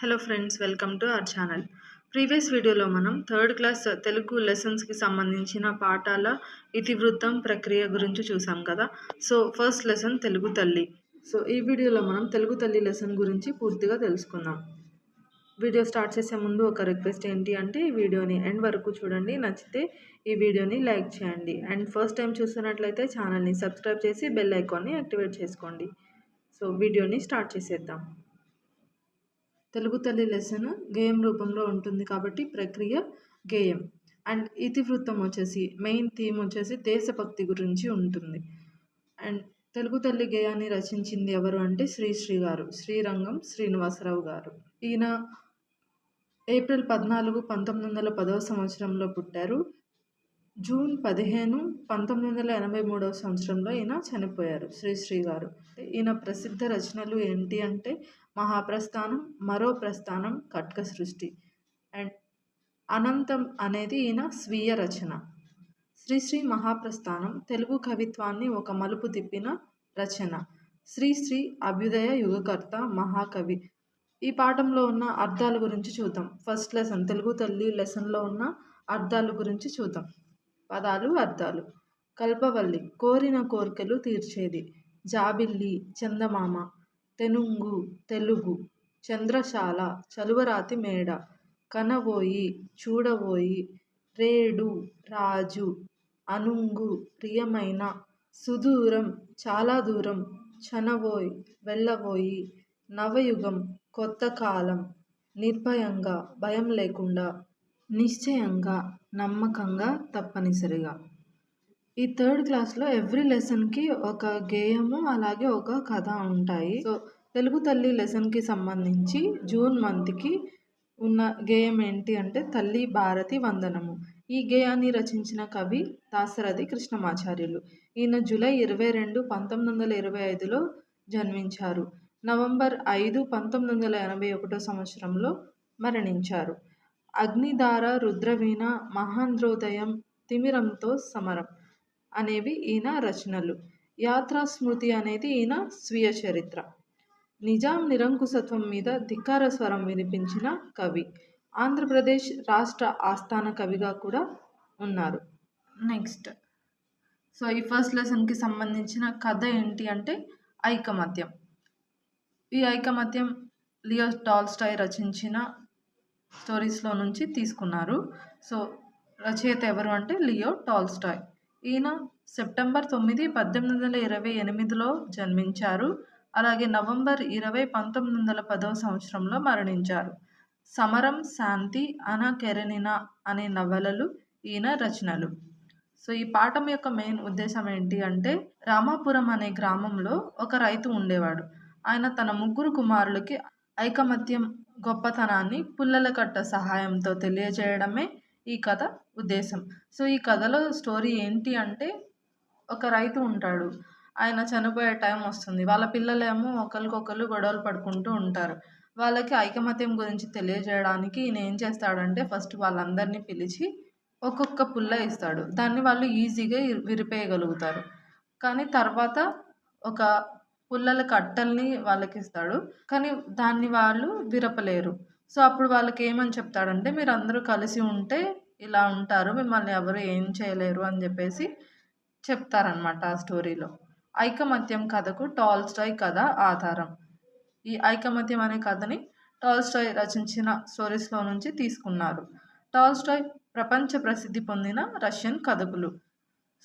Hello friends welcome to our channel previous వీడియోలో మనం third class Telugu లెసన్స్కి సంబంధించిన పాఠాల ఇతివృత్తం ప్రక్రియ గురించి చూసాం కదా. సో ఫస్ట్ లెసన్ తెలుగు తల్లి. సో ఈ వీడియోలో మనం తెలుగు తల్లి లెసన్ గురించి పూర్తిగా తెలుసుకుందాం. వీడియో స్టార్ట్ చేసే ముందు ఒక రిక్వెస్ట్ ఏంటి అంటే ఈ వీడియోని ఎండ్ వరకు చూడండి. నచ్చితే ఈ వీడియోని లైక్ చేయండి. అండ్ ఫస్ట్ టైం చూస్తున్నట్లయితే ఛానల్ని సబ్స్క్రైబ్ చేసి బెల్ ఐకాన్ని యాక్టివేట్ చేసుకోండి. సో వీడియోని స్టార్ట్ చేసేద్దాం. తెలుగు తల్లి లెసన్ గేయం రూపంలో ఉంటుంది కాబట్టి ప్రక్రియ గేయం. అండ్ ఇతివృత్తం వచ్చేసి మెయిన్ థీమ్ వచ్చేసి దేశభక్తి గురించి ఉంటుంది. అండ్ తెలుగు తల్లి గేయాన్ని రచించింది ఎవరు అంటే శ్రీశ్రీ గారు శ్రీరంగం శ్రీనివాసరావు గారు. ఈయన ఏప్రిల్ పద్నాలుగు పంతొమ్మిది వందల పదవ సంవత్సరంలో పుట్టారు. జూన్ పదిహేను పంతొమ్మిది వందల ఎనభై మూడవ సంవత్సరంలో ఈయన చనిపోయారు శ్రీశ్రీ గారు ఈయన ప్రసిద్ధ రచనలు ఏంటి అంటే మహాప్రస్థానం మరో ప్రస్థానం కట్క సృష్టి అండ్ అనంతం అనేది ఈయన స్వీయ రచన. శ్రీశ్రీ మహాప్రస్థానం తెలుగు కవిత్వాన్ని ఒక మలుపు తిప్పిన రచన. శ్రీశ్రీ అభ్యుదయ యుగకర్త మహాకవి. ఈ పాఠంలో ఉన్న అర్థాల గురించి చూద్దాం. ఫస్ట్ లెసన్ తెలుగు తల్లి లెసన్లో ఉన్న అర్థాల గురించి చూద్దాం. పదాలు అర్థాలు. కల్పవల్లి కోరిన కోరికలు తీర్చేది. జాబిల్లి చందమామ. తెనుంగు తెలుగు. చంద్రశాల చలువరాతి మేడ. కనబోయి చూడబోయి రేడు రాజు. అనుంగు ప్రియమైన. సుదూరం చాలా దూరం. చనబోయి వెళ్ళబోయి. నవయుగం కొత్త కాలం. నిర్భయంగా భయం లేకుండా. నిశ్చయంగా నమ్మకంగా తప్పనిసరిగా. ఈ థర్డ్ క్లాస్లో ఎవ్రీ లెసన్కి ఒక గేయము అలాగే ఒక కథ ఉంటాయి. సో తెలుగు తల్లి లెసన్కి సంబంధించి జూన్ మంత్కి ఉన్న గేయం ఏంటి అంటే తల్లి భారతి వందనము. ఈ గేయాన్ని రచించిన కవి దాసరథి కృష్ణమాచార్యులు. ఈయన జూలై ఇరవై రెండు పంతొమ్మిది వందల ఇరవై ఐదులో జన్మించారు. నవంబర్ ఐదు పంతొమ్మిది వందల ఎనభై ఒకటో సంవత్సరంలో మరణించారు. అగ్నిధార రుద్రవీణ మహాంధ్రోదయం తిమిరంతో సమరం అనేవి ఈయన రచనలు. యాత్రా స్మృతి అనేది ఈయన స్వీయ చరిత్ర. నిజాం నిరంకుశత్వం మీద ధిక్కార స్వరం వినిపించిన కవి. ఆంధ్రప్రదేశ్ రాష్ట్ర ఆస్థాన కవిగా కూడా ఉన్నారు. నెక్స్ట్. సో ఈ ఫస్ట్ లెసన్కి సంబంధించిన కథ ఏంటి అంటే ఐకమత్యం. ఈ ఐకమత్యం లియో టాల్స్టాయ్ రచించిన స్టోరీస్లో నుంచి తీసుకున్నారు. సో రచయిత ఎవరు అంటే లియో టాల్స్టాయ్. ఈయన సెప్టెంబర్ తొమ్మిది పద్దెనిమిది వందల ఇరవై ఎనిమిదిలో జన్మించారు. అలాగే నవంబర్ ఇరవై పంతొమ్మిది వందల పదవ సంవత్సరంలో మరణించారు. సమరం శాంతి అనా కెరెనినా అనే నవలలు ఈయన రచనలు. సో ఈ పాఠం యొక్క మెయిన్ ఉద్దేశం ఏంటి అంటే రామాపురం అనే గ్రామంలో ఒక రైతు ఉండేవాడు. ఆయన తన ముగ్గురు కుమారులకి ఐకమత్యం గొప్పతనాన్ని పుల్లల కట్ట సహాయంతో తెలియజేయడమే ఈ కథ ఉద్దేశం. సో ఈ కథలో స్టోరీ ఏంటి అంటే ఒక రైతు ఉంటాడు. ఆయన చనిపోయే టైం వస్తుంది. వాళ్ళ పిల్లలేమో ఒకరికొకరు గొడవలు పడుకుంటూ ఉంటారు. వాళ్ళకి ఐకమత్యం గురించి తెలియజేయడానికి ఈయన ఏం చేస్తాడంటే ఫస్ట్ వాళ్ళందరినీ పిలిచి ఒక్కొక్క పుల్ల ఇస్తాడు. దాన్ని వాళ్ళు ఈజీగా విరిపేయగలుగుతారు. కానీ తర్వాత ఒక పుల్లల కట్టల్ని వాళ్ళకి ఇస్తాడు కానీ దాన్ని వాళ్ళు విరపలేరు. సో అప్పుడు వాళ్ళకి ఏమని చెప్తాడంటే మీరు అందరూ కలిసి ఉంటే ఇలా ఉంటారు మిమ్మల్ని ఎవరు ఏం చేయలేరు అని చెప్పేసి చెప్తారనమాట ఆ స్టోరీలో. ఐకమత్యం కథకు టాల్స్టాయ్ కథ ఆధారం. ఈ ఐకమత్యం అనే కథని టాల్స్టాయ్ రచించిన స్టోరీస్లో నుంచి తీసుకున్నారు. టాల్స్టాయ్ ప్రపంచ ప్రసిద్ధి పొందిన రష్యన్ కథకులు.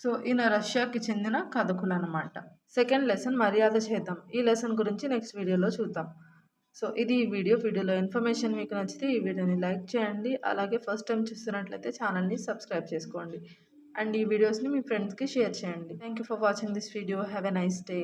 సో ఈయన రష్యాకి చెందిన కథకులు అనమాట సెకండ్ లెసన్ మర్యాద చేద్దాం. ఈ లెసన్ గురించి నెక్స్ట్ వీడియోలో చూద్దాం. సో ఇది ఈ వీడియో. వీడియోలో ఇన్ఫర్మేషన్ మీకు నచ్చితే ఈ వీడియోని లైక్ చేయండి. అలాగే ఫస్ట్ టైం చూస్తున్నట్లయితే ఛానల్ని సబ్స్క్రైబ్ చేసుకోండి. అండ్ ఈ వీడియోస్ని మీ ఫ్రెండ్స్కి షేర్ చేయండి. Thank you for watching this video. Have a nice day.